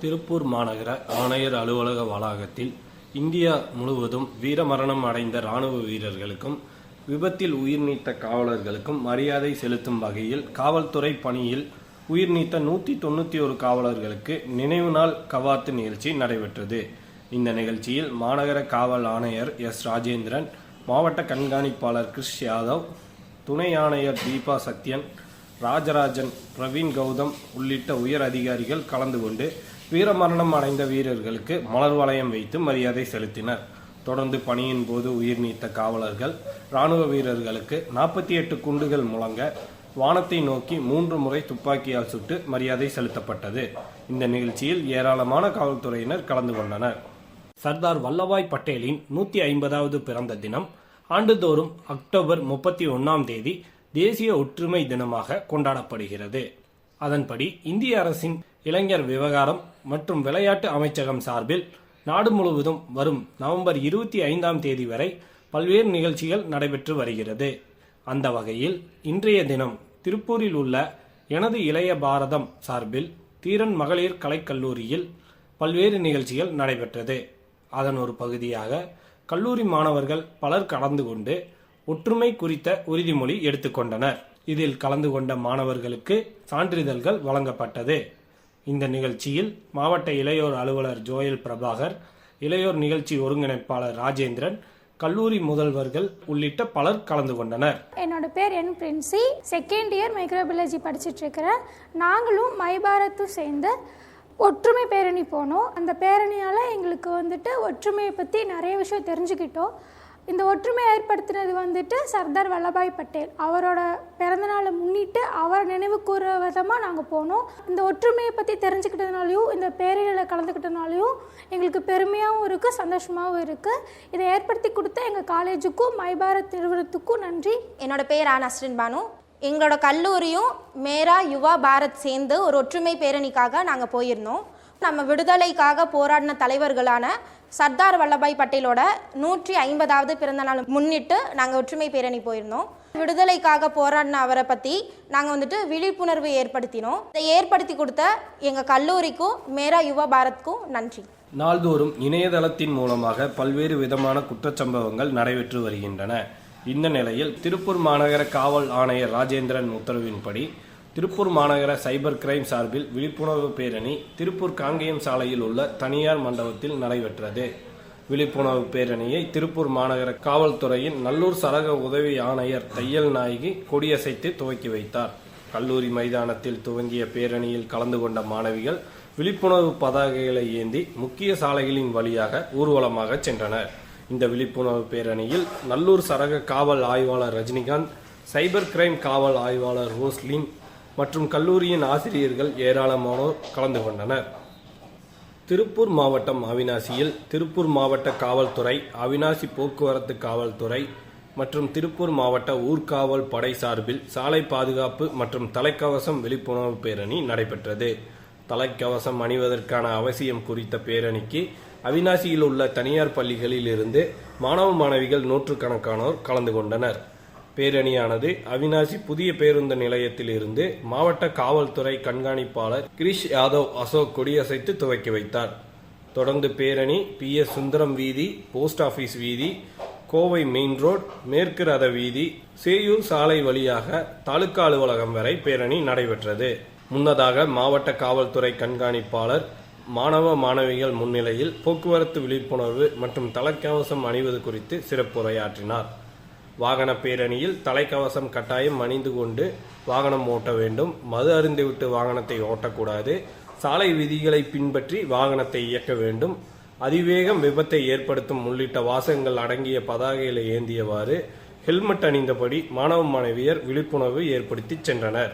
திருப்பூர் மாநகர ஆணையர் அலுவலக வளாகத்தில் இந்தியா முழுவதும் வீரமரணம் அடைந்த ராணுவ வீரர்களுக்கும் விபத்தில் உயிர் நீத்த காவலர்களுக்கும் மரியாதை செலுத்தும் வகையில் காவல்துறை பணியில் உயிர் நீத்த நூற்றி தொண்ணூற்றி ஒரு காவலர்களுக்கு நினைவு நாள் கவாத்து நிகழ்ச்சி நடைபெற்றது. இந்த நிகழ்ச்சியில் மாநகர காவல் ஆணையர் எஸ் ராஜேந்திரன் மாவட்ட கண்காணிப்பாளர் கிறிஸ் யாதவ் துணை ஆணையர் தீபா சத்யன் ராஜராஜன் பிரவீன் கௌதம் உள்ளிட்ட உயர் அதிகாரிகள் கலந்து கொண்டு வீரமரணம் அடைந்த வீரர்களுக்கு மலர் வளையம் வைத்து மரியாதை செலுத்தினர். தொடர்ந்து பணியின் போது உயிர் நீத்த காவலர்கள் இராணுவ வீரர்களுக்கு நாற்பத்தி எட்டு குண்டுகள் முழங்க வானத்தை நோக்கி மூன்று முறை துப்பாக்கியால் சுட்டு மரியாதை செலுத்தப்பட்டது. இந்த நிகழ்ச்சியில் ஏராளமான காவல்துறையினர் கலந்து கொண்டனர். சர்தார் வல்லபாய் பட்டேலின் நூற்றி ஐம்பதாவது பிறந்த தினம் ஆண்டுதோறும் அக்டோபர் முப்பத்தி ஒன்றாம் தேதி தேசிய ஒற்றுமை தினமாக கொண்டாடப்படுகிறது. அதன்படி இந்திய அரசின் இளைஞர் விவகாரம் மற்றும் விளையாட்டு அமைச்சகம் சார்பில் நாடு முழுவதும் வரும் நவம்பர் இருபத்தி ஐந்தாம் தேதி வரை பல்வேறு நிகழ்ச்சிகள் நடைபெற்று வருகிறது. அந்த வகையில் இன்றைய தினம் திருப்பூரில் உள்ள எனது இளைய பாரதம் சார்பில் தீரன் மகளிர் கலைக்கல்லூரியில் பல்வேறு நிகழ்ச்சிகள் நடைபெற்றது. அதன் ஒரு பகுதியாக கல்லூரி மாணவர்கள் பலர் கலந்து கொண்டு ஒற்றுமை குறித்த உறுதிமொழி எடுத்துக்கொண்டனர் இதில் கலந்து கொண்ட மாணவர்களுக்கு சான்றிதழ்கள் வழங்கப்பட்டது. இந்த நிகழ்ச்சியில் மாவட்ட இளையோர் அலுவலர் ஜோயல் பிரபாகர் இளையோர் நிகழ்ச்சி ஒருங்கிணைப்பாளர் ராஜேந்திரன் கல்லூரி முதல்வர்கள் உள்ளிட்ட பலர் கலந்து கொண்டனர். என்னோட பேர் என் பிரின்சி. செகண்ட் இயர் மைக்ரோபயாலஜி படிச்சுட்டு இருக்கிறேன். நாங்களும் மைபாரத்தும் சேர்ந்து ஒற்றுமை பேரணி போனோம். அந்த பேரணியால் எங்களுக்கு வந்துட்டு ஒற்றுமையை பற்றி நிறைய விஷயம் தெரிஞ்சுக்கிட்டோம். இந்த ஒற்றுமை ஏற்படுத்தினது வந்துட்டு சர்தார் வல்லபாய் பட்டேல். அவரோட பிறந்தநாளை முன்னிட்டு அவரை நினைவு கூற விதமாக நாங்கள் போனோம். இந்த ஒற்றுமையை பற்றி தெரிஞ்சுக்கிட்டதுனாலையும் இந்த பேரணியில் கலந்துக்கிட்டதுனாலையும் எங்களுக்கு பெருமையாகவும் இருக்குது சந்தோஷமாகவும் இருக்குது இதை ஏற்படுத்தி கொடுத்த எங்கள் காலேஜுக்கும் மைபாரத் நிறுவனத்துக்கும் நன்றி. என்னோட பேர் ஆ நஸ்ரின் பானு. எங்களோட கல்லூரியும் மேரா யுவா பாரத் சேர்ந்து ஒரு ஒற்றுமை பேரணிக்காக நாங்கள் போயிருந்தோம். நம்ம விடுதலைக்காக போராடின தலைவர்களான சர்தார் வல்லபாய் பட்டேலோட நூற்றி ஐம்பதாவது பிறந்த நாள் முன்னிட்டு நாங்கள் ஒற்றுமை பேரணி போயிருந்தோம். விடுதலைக்காக போராடின அவரை பற்றி நாங்கள் வந்துட்டு விழிப்புணர்வு ஏற்படுத்தினோம். இதை ஏற்படுத்தி கொடுத்த எங்கள் கல்லூரிக்கும் மேரா யுவ பாரத்க்கும் நன்றி. நாள்தோறும் இணையதளத்தின் மூலமாக பல்வேறு விதமான குற்றச்சம்பவங்கள் நடைபெற்று வருகின்றன. இந்த நிலையில் திருப்பூர் மாநகர காவல் ஆணையர் ராஜேந்திரன் உத்தரவின்படி திருப்பூர் மாநகர சைபர் கிரைம் சார்பில் விழிப்புணர்வு பேரணி திருப்பூர் காங்கேயம் சாலையில் உள்ள தனியார் மண்டபத்தில் நடைபெற்றது. விழிப்புணர்வு பேரணியை திருப்பூர் மாநகர காவல்துறையின் நல்லூர் சரக உதவி ஆணையர் தையல் நாயகி கொடியசைத்து துவக்கி வைத்தார். கல்லூரி மைதானத்தில் துவங்கிய பேரணியில் கலந்து கொண்ட மாணவிகள் விழிப்புணர்வு பதாகைகளை ஏந்தி முக்கிய சாலைகளின் வழியாக ஊர்வலமாக சென்றனர். இந்த விழிப்புணர்வு பேரணியில் நல்லூர் சரக காவல் ஆய்வாளர் ரஜினிகாந்த் சைபர் கிரைம் காவல் ஆய்வாளர் ரோஸ்லின் மற்றும் கல்லூரியின் ஆசிரியர்கள் ஏராளமானோர் கலந்து கொண்டனர். திருப்பூர் மாவட்டம் அவினாசியில் திருப்பூர் மாவட்ட காவல்துறை அவினாசி போக்குவரத்து காவல்துறை மற்றும் திருப்பூர் மாவட்ட ஊர்காவல் படை சார்பில் சாலை பாதுகாப்பு மற்றும் தலைக்கவசம் விழிப்புணர்வு பேரணி நடைபெற்றது. தலைக்கவசம் அணிவதற்கான அவசியம் குறித்த பேரணிக்கு அவினாசியில் உள்ள தனியார் பள்ளிகளில் இருந்து மாணவ மாணவிகள் நூற்றுக்கணக்கானோர் கலந்து கொண்டனர். பேரணியானது. அவினாசி புதிய பேருந்து நிலையத்தில் இருந்து மாவட்ட காவல்துறை கண்காணிப்பாளர் கிரிஷ் யாதவ் அசோக் கொடியசைத்து துவக்கி வைத்தார். தொடர்ந்து பேரணி பி எஸ் சுந்தரம் வீதி போஸ்ட் ஆபீஸ் வீதி கோவை மெயின் ரோட் மேற்கு ரத வீதி சேயூர் சாலை வழியாக தாலுகா அலுவலகம் வரை பேரணி நடைபெற்றது. முன்னதாக மாவட்ட காவல்துறை கண்காணிப்பாளர் மாணவ மாணவிகள் முன்னிலையில் போக்குவரத்து விழிப்புணர்வு மற்றும் தலைக்கவசம் அணிவது குறித்து சிறப்புரையாற்றினார். வாகன பேரணியில் தலைக்கவசம் கட்டாயம் அணிந்து கொண்டு வாகனம் ஓட்ட வேண்டும். மது அருந்துவிட்டு வாகனத்தை ஓட்டக்கூடாது. சாலை விதிகளை பின்பற்றி வாகனத்தை இயக்க வேண்டும். அதிவேகம் விபத்தை ஏற்படுத்தும் உள்ளிட்ட வாசகங்கள் அடங்கிய பதாகைகளை ஏந்தியவாறு ஹெல்மெட் அணிந்தபடி மாணவ மாணவியர் விழிப்புணர்வு ஏற்படுத்தி சென்றனர்.